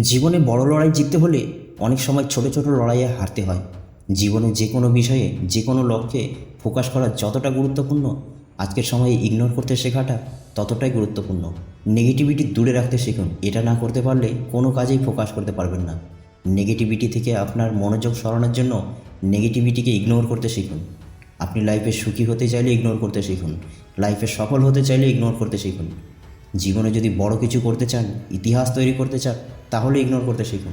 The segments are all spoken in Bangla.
জীবনে বড় লড়াই জিততে হলে অনেক সময় ছোট ছোট লড়াইয়ে হারতে হয়। জীবনে যে কোনো বিষয়ে, যে কোনো লক্ষ্যে ফোকাস করা যতটা গুরুত্বপূর্ণ, আজকের সময়ে ইগনোর করতে শেখাটা ততটাই গুরুত্বপূর্ণ। নেগেটিভিটি দূরে রাখতে শিখুন। এটা না করতে পারলে কোনো কাজেই ফোকাস করতে পারবেন না। নেগেটিভিটি থেকে আপনার মনোযোগ সরানোর জন্য নেগেটিভিটিকে ইগনোর করতে শিখুন। আপনি লাইফে সুখী হতে চাইলে ইগনোর করতে শিখুন। লাইফে সফল হতে চাইলে ইগনোর করতে শিখুন। জীবনে যদি বড় কিছু করতে চান, ইতিহাস তৈরি করতে চান তাহলে ইগনোর করতে শিখুন।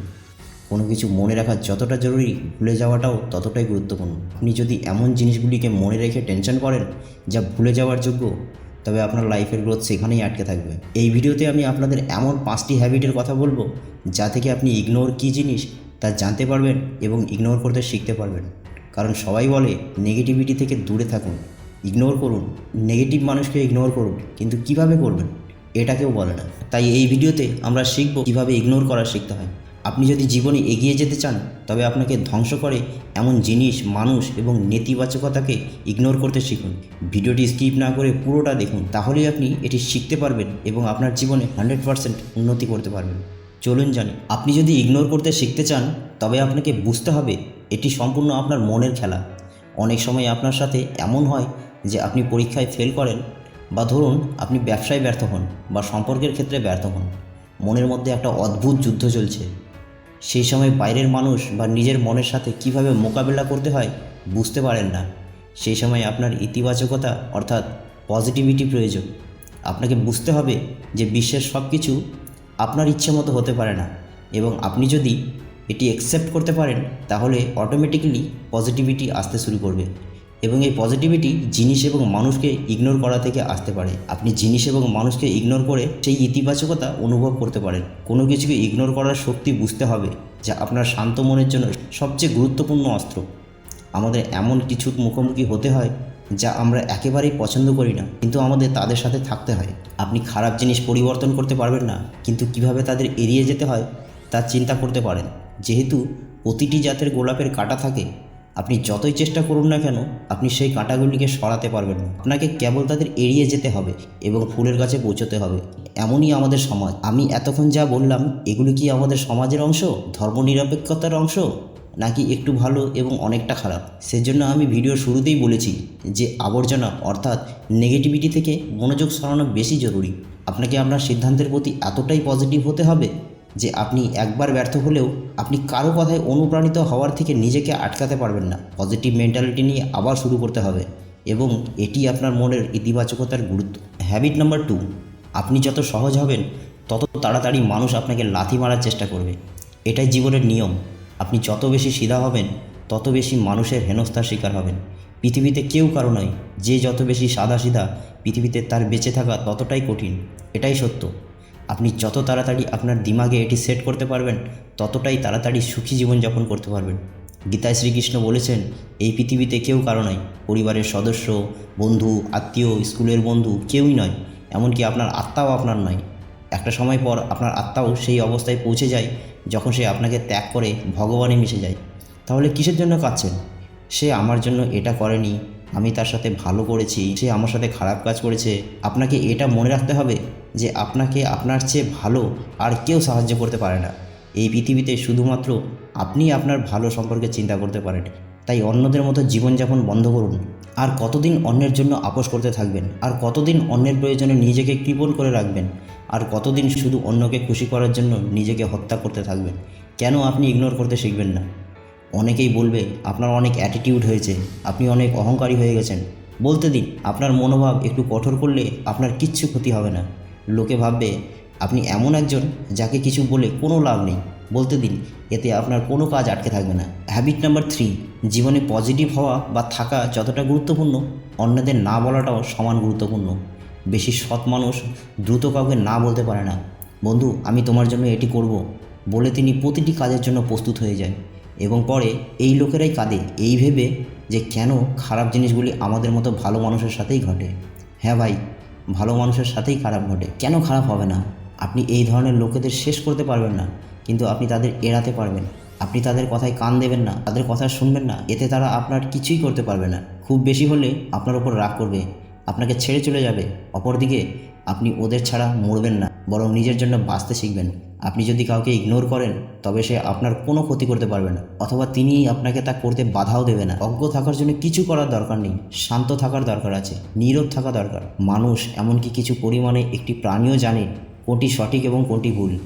কোনো কিছু মনে রাখা যতটা জরুরি, ভুলে যাওয়াটাও ততটাই গুরুত্বপূর্ণ। আপনি যদি এমন জিনিসগুলিকে মনে রেখে টেনশন করেন, যা ভুলে যাওয়ার যোগ্য, তবে আপনার লাইফের গ্রোথ সেখানেই আটকে থাকবে। এই ভিডিওতে আমি আপনাদের এমন পাঁচটি হ্যাবিটের কথা বলব, যা থেকে আপনি ইগনোর কী জিনিস তা জানতে পারবেন এবং ইগনোর করতে শিখতে পারবেন। কারণ সবাই বলে নেগেটিভিটি থেকে দূরে থাকুন। ইগনোর করুন। নেগেটিভ মানুষকে ইগনোর করুন, কিন্তু কীভাবে করবেন? এটা কেউ বলে না। তাই এই ভিডিওতে আমরা শিখব কীভাবে ইগনোর করা শিখতে হয়। আপনি যদি জীবনে এগিয়ে যেতে চান, তবে আপনাকে ধ্বংস করে এমন জিনিস, মানুষ এবং নেতিবাচকতাকে ইগনোর করতে শিখুন। ভিডিওটি স্কিপ না করে পুরোটা দেখুন, তাহলেই আপনি এটি শিখতে পারবেন এবং আপনার জীবনে হান্ড্রেড পারসেন্ট উন্নতি করতে পারবেন। চলুন জানি, আপনি যদি ইগনোর করতে শিখতে চান, তবে আপনাকে বুঝতে হবে এটি সম্পূর্ণ আপনার মনের খেলা। অনেক সময় আপনার সাথে এমন হয় যে আপনি পরীক্ষায় ফেল করেন বা ধরুন আপনি ব্যবসায় ব্যর্থ হন বা সম্পর্কের ক্ষেত্রে ব্যর্থ হন, মনের মধ্যে একটা অদ্ভুত যুদ্ধ চলছে। সেই সময় বাইরের মানুষ বা নিজের মনের সাথে কীভাবে মোকাবেলা করতে হয় বুঝতে পারেন না। সেই সময় আপনার ইতিবাচকতা অর্থাৎ পজিটিভিটি প্রয়োজন। আপনাকে বুঝতে হবে যে বিশ্বের সব কিছু আপনার ইচ্ছে মতো হতে পারে না এবং আপনি যদি এটি অ্যাকসেপ্ট করতে পারেন, তাহলে অটোমেটিক্যালি পজিটিভিটি আসতে শুরু করবে। এবং এই পজিটিভিটি জিনিস এবং মানুষকে ইগনোর করা থেকে আসতে পারে। আপনি জিনিস এবং মানুষকে ইগনোর করে সেই ইতিবাচকতা অনুভব করতে পারেন। কোনো কিছুকে ইগনোর করার শক্তি বুঝতে হবে যা আপনার শান্ত মনের জন্য সবচেয়ে গুরুত্বপূর্ণ অস্ত্র। আমাদের এমন কিছুর মুখোমুখি হতে হয় যা আমরা একেবারেই পছন্দ করি না, কিন্তু আমাদের তাদের সাথে থাকতে হয়। আপনি খারাপ জিনিস পরিবর্তন করতে পারবেন না, কিন্তু কীভাবে তাদের এড়িয়ে যেতে হয় তা চিন্তা করতে পারেন। যেহেতু প্রতিটি জাতের গোলাপের কাঁটা থাকে আপনি যতই চেষ্টা করুন না কেন, আপনি সেই কাঁটাগুলিকে সরাতে পারবেন না। আপনাকে কেবল তাদের এড়িয়ে যেতে হবে এবং ফুলের কাছে পৌঁছতে হবে। এমনই আমাদের সমাজ। আমি এতক্ষণ যা বললাম, এগুলি কি আমাদের সমাজের অংশ? ধর্মনিরপেক্ষতার অংশ? নাকি একটু ভালো এবং অনেকটা খারাপ? সেজন্য আমি ভিডিও শুরুতেই বলেছি যে আবর্জনা অর্থাৎ নেগেটিভিটি থেকে মনোযোগ সরানো বেশি জরুরি। আপনাকে আপনার সিদ্ধান্তের প্রতি এতটাই পজিটিভ হতে হবে যে আপনি একবার ব্যর্থ হলেও আপনি কারও কথায় অনুপ্রাণিত হওয়ার থেকে নিজেকে আটকাতে পারবেন না। পজিটিভ মেন্টালিটি নিয়ে আবার শুরু করতে হবে এবং এটি আপনার মনের ইতিবাচকতার গুরুত্ব। হ্যাবিট নাম্বার টু আপনি যত সহজ হবেন, তত তাড়াতাড়ি মানুষ আপনাকে লাথি মারার চেষ্টা করবে। এটাই জীবনের নিয়ম। আপনি যত বেশি সিধা হবেন, তত বেশি মানুষের হেনস্থার শিকার হবেন। পৃথিবীতে কেউ কারও নয়। যে যত বেশি সাদা সিধা পৃথিবীতে তার বেঁচে থাকা ততটাই কঠিন। এটাই সত্য। আপনি যত তাড়াতাড়ি আপনার দিমাগে এটি সেট করতে পারবেন, ততটাই তাড়াতাড়ি সুখী জীবনযাপন করতে পারবেন। গীতায় শ্রীকৃষ্ণ বলেছেন, এই পৃথিবীতে কেউ কারও নয় পরিবারের সদস্য, বন্ধু, আত্মীয়, স্কুলের বন্ধু, কেউই নয়, এমনকি আপনার আত্মাও আপনার নয়। একটা সময় পর আপনার আত্মাও সেই অবস্থায় পৌঁছে যায়, যখন সে আপনাকে ত্যাগ করে ভগবানে মিশে যায়। তাহলে কিসের জন্য কাঁদছেন? সে আমার জন্য এটা করেনি, আমি তার সাথে ভালো করেছি, সে আমার সাথে খারাপ কাজ করেছে, আপনাকে এটা মনে রাখতে হবে? যে আপনাকে আপনার চেয়ে ভালো আর কেউ সাহায্য করতে পারে না। এই পৃথিবীতে শুধুমাত্র আপনি আপনার ভালো সম্পর্কে চিন্তা করতে পারেন। তাই অন্যদের মতো জীবনযাপন বন্ধ করুন। আর কতদিন অন্যের জন্য আপোষ করতে থাকবেন? আর কতদিন অন্যের প্রয়োজনে নিজেকে কৃপণ করে রাখবেন? আর কতদিন শুধু অন্যকে খুশি করার জন্য নিজেকে হত্যা করতে থাকবেন? কেন আপনি ইগনোর করতে শিখবেন না? অনেকেই বলবে, আপনার অনেক অ্যাটিটিউড হয়েছে। আপনি অনেক অহংকারী হয়ে গেছেন। বলতে দিন, আপনার মনোভাব একটু কঠোর করলে আপনার কিচ্ছু ক্ষতি হবে না। লোকে ভাববে, আপনি এমন একজন যাকে কিছু বলে কোনো লাভ নেই। বলতে দিন, এতে আপনার কোনো কাজ আটকে থাকবে না। হ্যাবিট নাম্বার থ্রি জীবনে পজিটিভ হওয়া বা থাকা যতটা গুরুত্বপূর্ণ, অন্যদের না বলাটাও সমান গুরুত্বপূর্ণ। বেশি সৎ মানুষ দ্রুত কাউকে না বলতে পারে না। বন্ধু, আমি তোমার জন্য এটি করব। বলে তিনি প্রতিটি কাজের জন্য প্রস্তুত হয়ে যায়। এবং পরে এই লোকেরাই কাঁদে এই ভেবে যে কেন খারাপ জিনিসগুলি আমাদের মতো ভালো মানুষের সাথেই ঘটে। হ্যাঁ ভাই ভালো মানুষের সাথেই খারাপ ঘটে। কেন খারাপ হবে না? আপনি এই ধরনের লোকেদের শেষ করতে পারবেন না। কিন্তু আপনি তাদের এড়াতে পারবেন। আপনি তাদের কথায় কান দেবেন না, তাদের কথা শুনবেন না। এতে তারা আপনার কিছুই করতে পারবে না। খুব বেশি হলে আপনার ওপর রাগ করবে। আপনাকে ছেড়ে চলে যাবে। অপরদিকে আপনি ওদের ছাড়া মরবেন না, বরং নিজের জন্য বাঁচতে শিখবেন। আপনি যদি কাউকে ইগনোর করেন, তবে সে আপনার কোনো ক্ষতি করতে পারবে না, অথবা তিনি আপনাকে তা করতে বাধাও দেবে না। অজ্ঞ থাকার জন্য কিছু করার দরকার নেই, শান্ত থাকার দরকার আছে, নীরব থাকা দরকার। মানুষ এমনকি কিছু পরিমাণে একটি প্রাণীও জানে কোনটি সঠিক এবং কোনটি ভুল।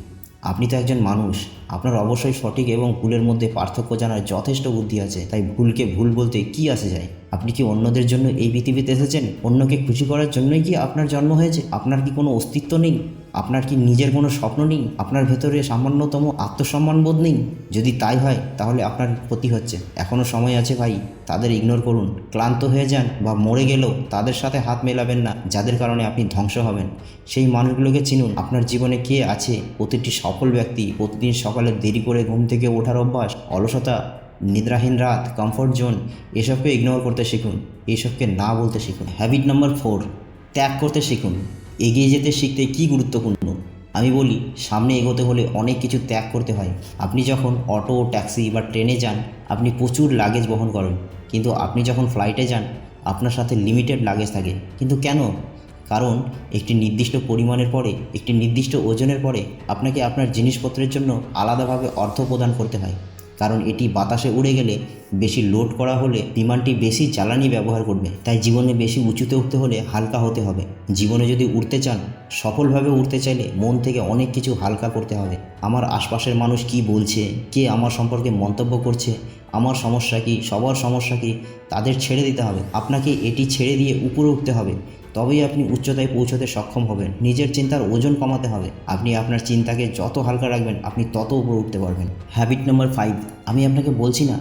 আপনি তো একজন মানুষ, আপনার অবশ্যই সঠিক এবং ভুলের মধ্যে পার্থক্য জানার যথেষ্ট বুদ্ধি আছে, তাই ভুলকে ভুল বলতে কি আসে যায়? আপনি কি অন্যদের জন্য এই পৃথিবীতে এসেছেন? অন্যকে খুশি করার জন্যই কি আপনার জন্ম হয়েছে? আপনার কি কোনো অস্তিত্ব নেই? আপনার কি নিজের কোনো স্বপ্ন নেই? আপনার ভেতরে সামান্যতম আত্মসম্মান বোধ নেই? যদি তাই হয়, তাহলে আপনার ক্ষতি হচ্ছে। এখনও সময় আছে ভাই, তাদের ইগনোর করুন। ক্লান্ত হয়ে যান বা মরে গেলেও তাদের সাথে হাত মেলাবেন না, যাদের কারণে আপনি ধ্বংস হবেন। সেই মানুষগুলোকে চিনুন। আপনার জীবনে কে আছে? প্রতিটি সফল ব্যক্তি, প্রতিদিন সকালে দেরি করে ঘুম থেকে ওঠার অভ্যাস, অলসতা, নিদ্রাহীন রাত কমফর্ট জোন এসবকে ইগনোর করতে শিখুন। এইসবকে না বলতে শিখুন। হ্যাবিট নাম্বার ফোর ত্যাগ করতে শিখুন। এগিয়ে যেতে শিখতে কি গুরুত্বপূর্ণ? আমি বলি, সামনে এগোতে হলে অনেক কিছু ত্যাগ করতে হয়। আপনি যখন অটো, ট্যাক্সি বা ট্রেনে যান, আপনি প্রচুর লাগেজ বহন করেন। কিন্তু আপনি যখন ফ্লাইটে যান, আপনার সাথে লিমিটেড লাগেজ থাকে। কিন্তু কেন? কারণ, একটি নির্দিষ্ট পরিমাণের পরে, একটি নির্দিষ্ট ওজনের পরে আপনাকে আপনার জিনিসপত্রের জন্য আলাদাভাবে অর্থ প্রদান করতে হয়। কারণ এটি বাতাসে উড়ে গেলে বেশি লোড করা হলে বিমানটি বেশি জ্বালানি ব্যবহার করবে। তাই জীবনে বেশি উঁচুতে উঠতে হলে হালকা হতে হবে। জীবনে যদি উঠতে চান, সফলভাবে উঠতে চাইলে মন থেকে অনেক কিছু হালকা করতে হবে। আমার আশপাশের মানুষ কি বলছে, কে আমার সম্পর্কে মন্তব্য করছে আমার সমস্যা কি, সবার সমস্যা কি, তাদের ছেড়ে দিতে হবে। আপনাকে এটি ছেড়ে দিয়ে উপরে উঠতে হবে। তবেই আপনি উচ্চতায় পৌঁছতে সক্ষম হবেন। নিজের চিন্তার ওজন কমাতে হবে। আপনি আপনার চিন্তাকে যত হালকা রাখবেন, আপনি তত উপরে উঠতে পারবেন। হ্যাবিট নাম্বার ফাইভ আমি আপনাকে বলছি না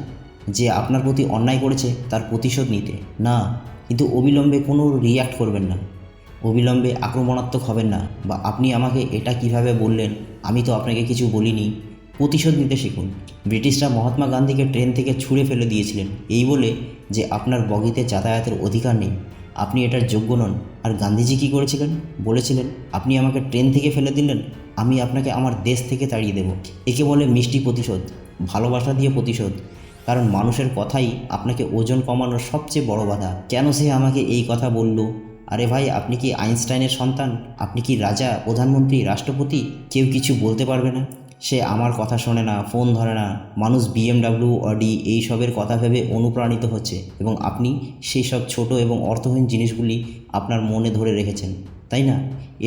যে আপনার প্রতি অন্যায় করেছে, তার প্রতিশোধ নিতে। না, কিন্তু অবিলম্বে কোনো রিয়্যাক্ট করবেন না। অবিলম্বে আক্রমণাত্মক হবেন না। বা আপনি আমাকে এটা কীভাবে বললেন, আমি তো আপনাকে কিছু বলিনি। প্রতিশোধ নিতে শিখুন। ব্রিটিশরা মহাত্মা গান্ধীকে ট্রেন থেকে ছুঁড়ে ফেলে দিয়েছিলেন। এই বলে যে, আপনার বগিতে যাতায়াতের অধিকার নেই। আপনি এটার যোগ্য নন। আর গান্ধীজি কী করেছিলেন? বলেছিলেন, আপনি আমাকে ট্রেন থেকে ফেলে দিলেন, আমি আপনাকে আমার দেশ থেকে তাড়িয়ে দেব। একে বলে মিষ্টি প্রতিশোধ, ভালোবাসা দিয়ে প্রতিশোধ। কারণ মানুষের কথাই আপনাকে ওজন কমানোর সবচেয়ে বড় বাধা। কেন সে আমাকে এই কথা বলল? আরে ভাই, আপনি কি আইনস্টাইনের সন্তান? আপনি কি রাজা, প্রধানমন্ত্রী, রাষ্ট্রপতি? কেউ কিছু বলতে পারবে না? সে আমার কথা শোনে না, ফোন ধরে না। মানুষ বিএমডাব্লিউ অডি এই সবের কথা ভেবে অনুপ্রাণিত হচ্ছে এবং আপনি সেই সব ছোট এবং অর্থহীন জিনিসগুলি আপনার মনে ধরে রেখেছেন, তাই না?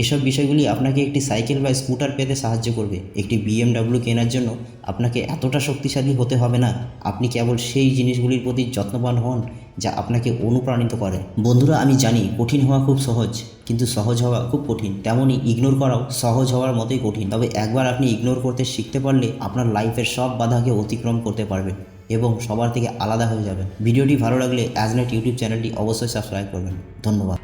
এসব বিষয়গুলি আপনাকে একটি সাইকেল বা স্কুটার পেতে সাহায্য করবে। একটি বিএমডাব্লিউ কেনার জন্য আপনাকে এতটা শক্তিশালী হতে হবে না। আপনি কেবল সেই জিনিসগুলির প্রতি যত্নবান হন যা আপনাকে অনুপ্রাণিত করে। বন্ধুরা, আমি জানি কঠিন হওয়া খুব সহজ, কিন্তু সহজ হওয়া খুব কঠিন। তেমনই ইগনোর করাও সহজ হওয়ার মতোই কঠিন। তবে একবার আপনি ইগনোর করতে শিখতে পারলে আপনার লাইফের সব বাধাকে অতিক্রম করতে পারবেন এবং সবার থেকে আলাদা হয়ে যাবেন ভিডিওটি ভালো লাগলে অ্যাজনেট ইউটিউব চ্যানেলটি অবশ্যই সাবস্ক্রাইব করবেন। ধন্যবাদ।